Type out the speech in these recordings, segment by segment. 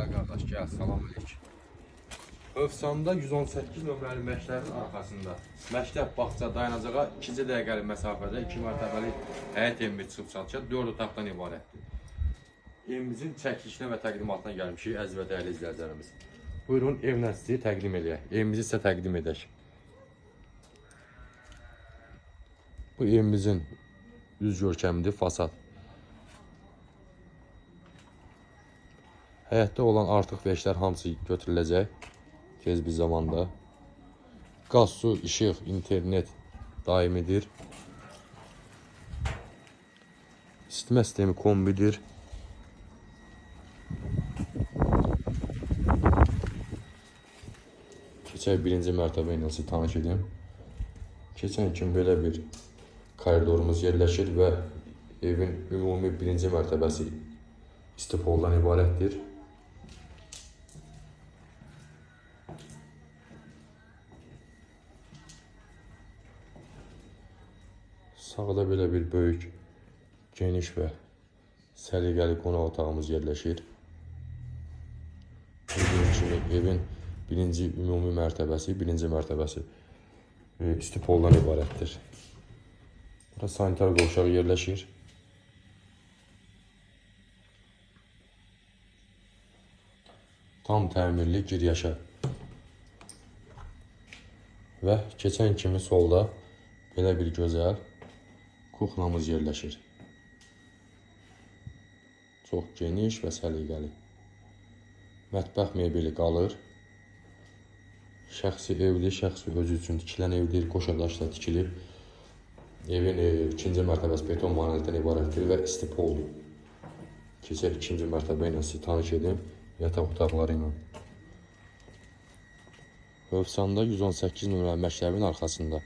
Gel qardaş, gel. Salam əleykum. Övsanda 118 nömrəli məktəbin arxasında məktəb bağça dayanacağa 2 dəqiqəlik məsafədə 2 mərtəbəli həyət evimiz çıxıb çatacaq. 4 otaqdan ibarətdir. Evimizin çəkilişinə və təqdimatına gəlmişik əziz və dəyərli izləyicilərimiz. Buyurun evlə sizi təqdim eləyək. Evimizi sizə təqdim edək. Bu evimizin yüz görkəmidir, fasad. Həyətdə olan artıq veşlər hamısı götürüləcək tez bir zamanda. Qaz, su, işıq, internet daimidir. İsitmə sistemi kombidir. Keçək birinci mərtəbə ilə sizi tanış edim. Keçən kimi belə bir koridorumuz yerləşir və evin ümumi birinci mərtəbəsi istipoldan ibarətdir. Sağda belə bir böyük, geniş və səliqəli qonaq otağımız yerləşir. Gördüyünüz evin birinci ümumi mərtəbəsi, birinci mərtəbəsi e, istipoldan ibarətdir. Burada sanitar qovşaq yerləşir. Tam təmirli giryaşa. Və keçən kimi solda belə bir gözəl kuxnamız yerləşir. Çox geniş və səliqəli. Mətbəx mebeli qalır. Şəxsi evdir, şəxsi özü üçün tikilən evdir, qoşa daşla tikilib. Evin e, ikinci mərtəbəsi beton monolitdən ibarətdir və istipoldur. Keçək ikinci mərtəbə ilə sizi tanış edim, yataq otaqları ilə. Övsanda 118 nömrəli məktəbin arxasında.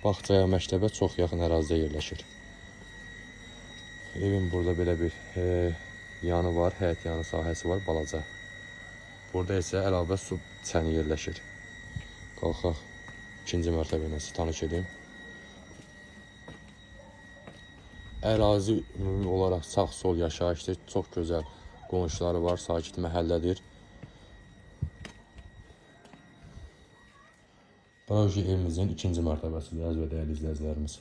Bağçaya məktəbə çox yaxın ərazidə yerləşir. Evin burada belə bir e, yanı var, həyət yanı sahəsi var, balaca. Burada isə əlavə su çəni yerləşir. Qalxaq ikinci mərtəbə sizi tanış edim. Ərazi ümumi olaraq sağ-sol yaşayışdır, çox gözəl qonşuları var, sakit məhəllədir. Proje evimizin ikinci mərtəbəsidir, əziz və dəyərli izləyicilərimiz.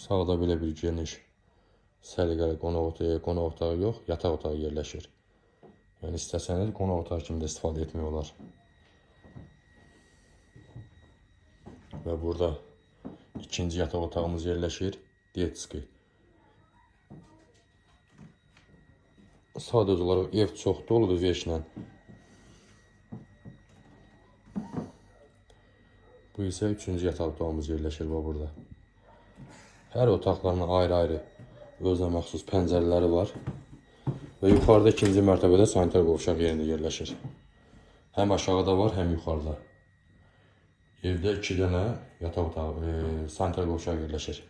Sağda belə bir geniş, səliqəli qonaq otağı, qonaq otağı yox, yataq otağı yerləşir. Yəni istəsəniz qonaq otağı kimi də istifadə etmək olar. Və burada ikinci yataq otağımız yerləşir, detski. Sadəcə olaraq ev çox doludur veşlə. Bu isə üçüncü yataq otağımız yerləşir və burada. Hər otaqlarına ayrı-ayrı özünə məxsus pəncərələri var. Və yuxarıda ikinci mərtəbədə sanitar qovşaq yerində yerləşir. Həm aşağıda var, həm yuxarıda. Evdə 2 dənə yataq otağı, e, sanitar qovşaq yerləşir.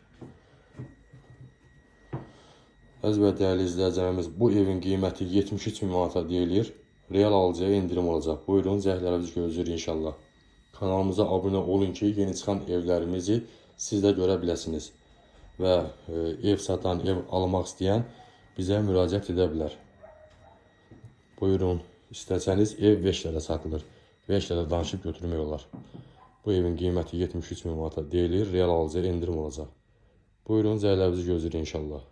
Əziz və dəyərli izləyicilərimiz, bu evin qiyməti 73 min manata deyilir. Real alıcıya indirim olacaq. Buyurun, zəhlərimizi gözləyir inşallah. Kanalımıza abunə olun ki, yeni çıxan evlərimizi siz də görə biləsiniz. Və e, ev satan, ev almaq istəyən bizə müraciət edə bilər. Buyurun, istəsəniz ev 5 lirə satılır. 5 lirə danışıb götürmək olar. Bu evin qiyməti 73 min manata deyilir, real alıcıya indirim olacaq. Buyurun, zəhlərinizi gözləyir inşallah.